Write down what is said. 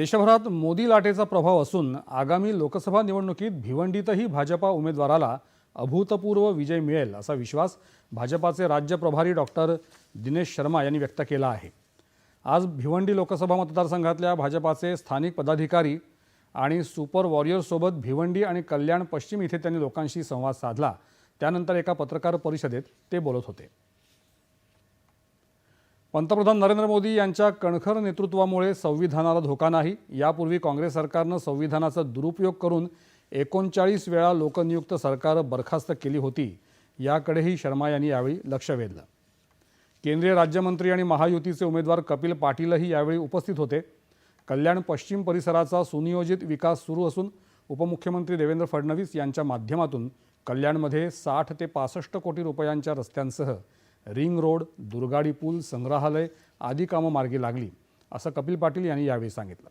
देशभरात मोदी लाटेचा प्रभाव असून आगामी लोकसभा निवडणुकीत भिवंडीतही भाजपा उमेदवाराला अभूतपूर्व विजय मिळेल असा विश्वास भाजपाचे राज्य प्रभारी डॉक्टर दिनेश शर्मा यांनी व्यक्त केला आहे. आज भिवंडी लोकसभा मतदारसंघातल्या भाजपाचे स्थानिक पदाधिकारी आणि सुपर वॉरियर्ससोबत भिवंडी आणि कल्याण पश्चिम इथे त्यांनी लोकांशी संवाद साधला. त्यानंतर एका पत्रकार परिषदेत ते बोलत होते. पंतप्रधान नरेंद्र मोदी यांच्या कणखर नेतृत्वामुळे संविधानाला धोका नाही. यापूर्वी काँग्रेस सरकारनं संविधानाचा दुरुपयोग करून एकोणचाळीस वेळा लोकनियुक्त सरकार बरखास्त केली होती. याकडेही शर्मा यांनी यावेळी लक्ष वेधलं. केंद्रीय राज्यमंत्री आणि महायुतीचे उमेदवार कपिल पाटीलही यावेळी उपस्थित होते. कल्याण पश्चिम परिसराचा सुनियोजित विकास सुरू असून उपमुख्यमंत्री देवेंद्र फडणवीस यांच्या माध्यमातून कल्याणमध्ये साठ ते पासष्ट कोटी रुपयांच्या रस्त्यांसह रिंग रोड दुर्गाडी पूल संग्रहालय आदी कामं मार्गी लागली असं कपिल पाटील यांनी यावेळी सांगितलं.